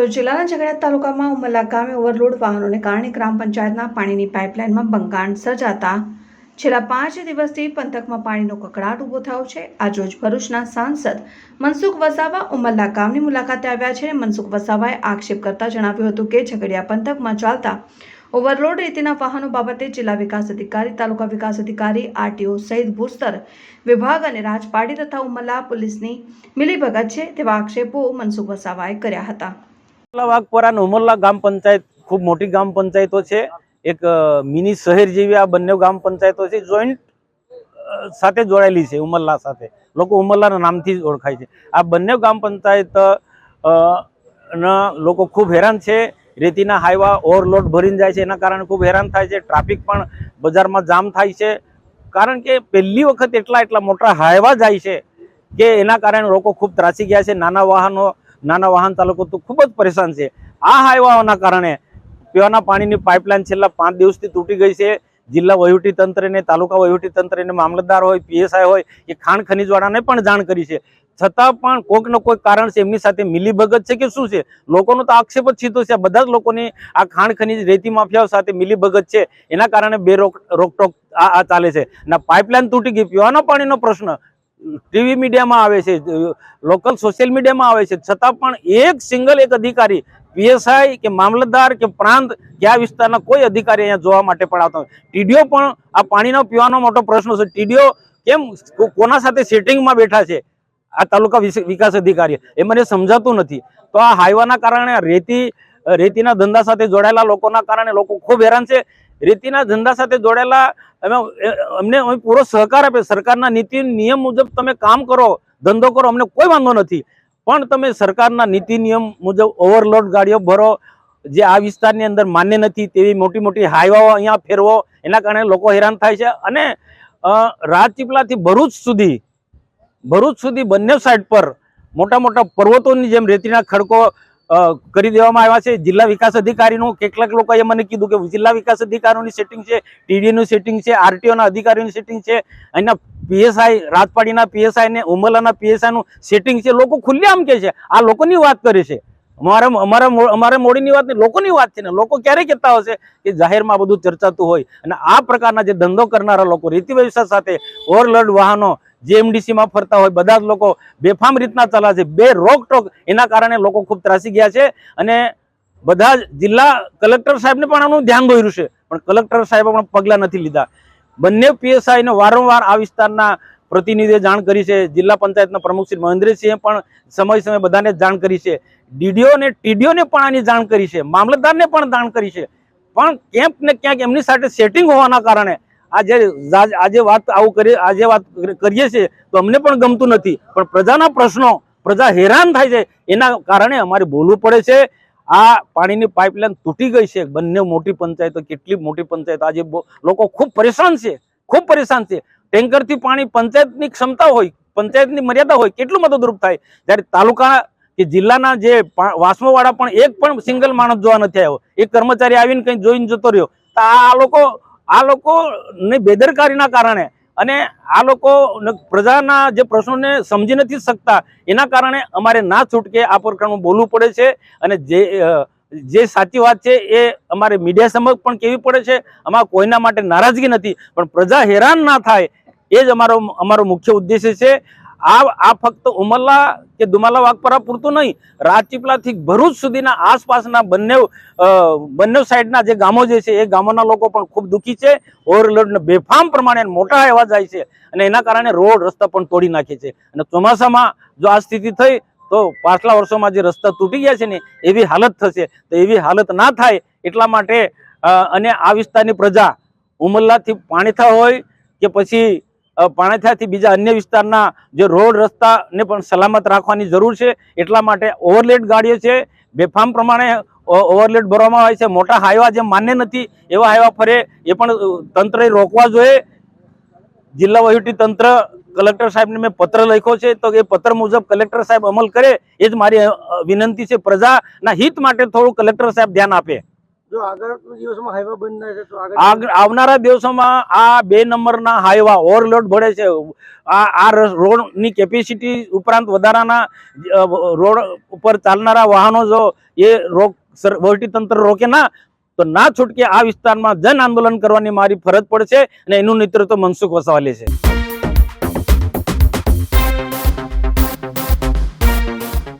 ભરૂચ જિલ્લાના ઝઘડા તાલુકામાં ઉમરલા ગામે ઓવરલોડ વાહનોને કારણે ગ્રામ પંચાયતના પાણીની પાઇપલાઇનમાં બંગાણ સર્જાતા છેલ્લા પાંચ દિવસથી પંથકમાં પાણીનો કકડાટ ઊભો થયો છે. આજરોજ ભરૂચના સાંસદ મનસુખ વસાવા ઉમરલા ગામની મુલાકાતે આવ્યા છે મનસુખ વસાવાએ આક્ષેપ કરતા જણાવ્યું હતું કે ઝઘડિયા પંથકમાં ચાલતા ઓવરલોડ રીતેના વાહનો બાબતે જિલ્લા વિકાસ અધિકારી, તાલુકા વિકાસ અધિકારી, આરટીઓ સહિત ભૂસ્તર વિભાગ અને રાજપાડી તથા ઉમરલા પોલીસની મિલીભગત છે તેવા આક્ષેપો મનસુખ વસાવાએ કર્યા હતા. વાઘપરા અને ઉમરલા ગામ પંચાયત ખૂબ મોટી ગ્રામ પંચાયતો છે. એક મિની શહેર જેવી આ બંને ગ્રામ પંચાયતો છે. જોઈન્ટ સાથે જોડાયેલી છે ઉમરલા સાથે. લોકો ઉમરલાના નામથી જ ઓળખાય છે. આ બંને ગ્રામ પંચાયત ના લોકો ખૂબ હેરાન છે. રેતીના હાઈવા ઓવરલોડ ભરીને જાય છે. એના કારણે ખૂબ હેરાન થાય છે. ટ્રાફિક પણ બજારમાં જામ થાય છે. કારણ કે પહેલી વખત એટલા એટલા મોટા હાઈવા જાય છે કે એના કારણે લોકો ખૂબ ત્રાસી ગયા છે. નાના વાહનો નાના વાહન ચાલકો તો ખૂબ જ પરેશાન છે. આ હાઈવાઓના કારણે પીવાના પાણીની પાઇપલાઇન છેલ્લા પાંચ દિવસથી તૂટી ગઈ છે. જિલ્લા વહીવટી તંત્રને, તાલુકા વહીવટી તંત્રને, મામલતદાર હોય, પીએસઆઈ હોય, એ ખાણ ખનીજવાળાને પણ જાણ કરી છે. છતાં પણ કોઈક ન કોઈક કારણ છે, એમની સાથે મિલીભગત છે કે શું છે? લોકોનો તો આક્ષેપ જ સીધો છે. બધા જ લોકોની આ ખાણ ખનીજ રેતી માફિયાઓ સાથે મિલીભગત છે. એના કારણે બે રોક રોકટોક આ આ ચાલે છે. અને પાઇપલાઇન તૂટી ગઈ. પીવાના પાણીનો પ્રશ્ન ટીવી મીડિયામાં આવે છે, લોકલ સોશિયલ મીડિયામાં આવે છે. છતાં પણ એક સિંગલ એક અધિકારી, પીએસઆઈ કે મામલતદાર કે પ્રાંત કે વિસ્તારના કોઈ અધિકારી અહીંયા જોવા માટે પણ આવતા ટીડીઓ પણ આ પાણીનો પીવાનો મોટો પ્રશ્ન છે. ટીડીઓ કેમ કોના સાથે સેટિંગમાં બેઠા છે? આ તાલુકા વિકાસ અધિકારી. એ મને સમજાતું નથી. તો આ હાઈવાના કારણે રેતી, રેતીના ધંધા સાથે જોડાયેલા લોકોના કારણે લોકો ખૂબ હેરાન છે. રેતીના ધંધા સાથે જોડાયેલા, અમે અમને અમે પૂરો સહકાર આપે. સરકારના નીતિ, નિયમ મુજબ તમે કામ કરો, ધંધો કરો, અમને કોઈ વાંધો નથી. પણ તમે સરકારના નીતિ, નિયમ મુજબ ઓવરલોડ ગાડીઓ ભરો, જે આ વિસ્તારની અંદર માન્ય નથી તેવી મોટી મોટી હાઈવાઓ અહીંયા ફેરવો, એના કારણે લોકો હેરાન થાય છે. અને રાજપીપળાથી ભરૂચ સુધી ભરૂચ સુધી બંને સાઈડ પર મોટા મોટા પર્વતોની જેમ રેતીના ખડકો કરી દેવામાં આવ્યા છે. જિલ્લા વિકાસ અધિકારીનું કેટલાક લોકોએ મને કીધું કે જિલ્લા વિકાસ અધિકારીઓની સેટિંગ છે, ટીડીનું સેટિંગ છે, આરટીઓના અધિકારીઓની સેટિંગ છે. અહીંના પીએસઆઈ, રાજપાડીના પીએસઆઈ ને ઉમલાના પીએસઆઈનું સેટિંગ છે. લોકો ખુલ્લેઆમ કે છે, આ લોકોની વાત કરે છે. અમારા અમારા અમારા મોડીની વાત નહીં, લોકોની વાત છે ને, લોકો ક્યારે કહેતા હશે કે જાહેરમાં બધું ચર્ચાતું હોય? અને આ પ્રકારના જે ધંધો કરનારા લોકો, રીતિ વ્યવસ્થા સાથે ઓવરલોડ વાહનો JMDC માં ફરતા હોય, બધા જ લોકો બેફામ રીતના ચલા છે. બે રોકટોક એના કારણે લોકો ખૂબ ત્રાસી ગયા છે અને બધા જ જિલ્લા કલેક્ટર સાહેબને પણ આનું ધ્યાન દોર્યું છે. પણ કલેક્ટર સાહેબે પણ પગલાં નથી લીધા. બંને પીએસઆઈને વારંવાર આ વિસ્તારના પ્રતિનિધિએ જાણ કરી છે. જિલ્લા પંચાયતના પ્રમુખ શ્રી મહેન્દ્રસિંહે પણ સમય સમય બધાને જાણ કરી છે. ડીડીઓ ને ટીડીઓને પણ આની જાણ કરી છે. મામલતદારને પણ જાણ કરી છે. પણ ક્યાંક ને ક્યાંક એમની સાથે સેટિંગ હોવાના કારણે આજે આજે વાત આવું કરી આજે વાત કરીએ છીએ તો અમને પણ ગમતું નથી. પણ પ્રજાના પ્રશ્નો, પ્રજા હેરાન થાય છે, એના કારણે અમારે બોલવું પડે છે. આ પાણીની પાઇપલાઇન તૂટી ગઈ છે. બંને મોટી પંચાયતો, કેટલી મોટી પંચાયતો, આજે લોકો ખૂબ પરેશાન છે, ખૂબ પરેશાન છે. ટેન્કરથી પાણી પંચાયતની ક્ષમતા હોય, પંચાયતની મર્યાદા હોય, કેટલું મદદરૂપ થાય? જ્યારે તાલુકા કે જિલ્લાના જે વાસમોવાળા પણ એક પણ સિંગલ માણસ જોવા નથી આવ્યો. એક કર્મચારી આવીને કંઈ જોઈને જતો રહ્યો. તો આ લોકો આ લોકોની બેદરકારીના કારણે અને આ લોકો પ્રજાના જે પ્રશ્નોને સમજી નથી શકતા, એના કારણે અમારે ના છૂટકે આ પ્રકારનું બોલવું પડે છે અને જે જે સાચી વાત છે એ અમારે મીડિયા સમક્ષ પણ કેવી પડે છે અમારા કોઈના માટે નારાજગી નથી, પણ પ્રજા હેરાન ના થાય, એ જ અમારો અમારો મુખ્ય ઉદ્દેશ્ય છે આ આ ફક્ત ઉમરલા કે દુમાલા વાઘપરા પૂરતું નહીં. રાજપીપળાથી ભરૂચ સુધીના આસપાસના બંને બંને સાઈડના જે ગામો જે છે, એ ગામોના લોકો પણ ખૂબ દુઃખી છે. ઓવરલોડને બેફામ પ્રમાણે મોટા એવા જાય છે અને એના કારણે રોડ રસ્તા પણ તોડી નાખે છે. અને ચોમાસામાં જો આ સ્થિતિ થઈ, તો પાછલા વર્ષોમાં જે રસ્તા તૂટી ગયા છે ને, એવી હાલત થશે. તો એવી હાલત ના થાય એટલા માટે અને આ વિસ્તારની પ્રજા ઉમરલાથી પાણીથા હોય કે પછી પાણીથાથી બીજા અન્ય વિસ્તારના જે રોડ, રસ્તાને પણ સલામત રાખવાની જરૂર છે. એટલા માટે ઓવરલેડ ગાડીઓ છે. બેફામ પ્રમાણે ઓવરલેડ ભરવામાં આવે છે. મોટા હાઈવા જે માન્ય નથી એવા હાઈવા ફરે. એ પણ તંત્રએ રોકવા જોઈએ. જિલ્લા વહીવટી તંત્ર કલેક્ટર સાહેબને મેં પત્ર લખ્યો છે. તો એ પત્ર મુજબ કલેક્ટર સાહેબ અમલ કરે. એ જ મારી વિનંતી છે પ્રજાના હિત માટે થોડું કલેક્ટર સાહેબ ધ્યાન આપે. આવનારા દિવસોમાં આ બે નંબરના હાઈવા ઓવરલોડ ભળે છે. આ આ રોડની કેપેસિટી ઉપરાંત વધારાના રોડ ઉપર ચાલનારા વાહનો જો એ રોક તંત્ર રોકે ના, તો ના છૂટકે આ વિસ્તારમાં જન આંદોલન કરવાની મારી ફરજ પડશે અને એનું નેતૃત્વ મનસુખ વસાવાલે છે.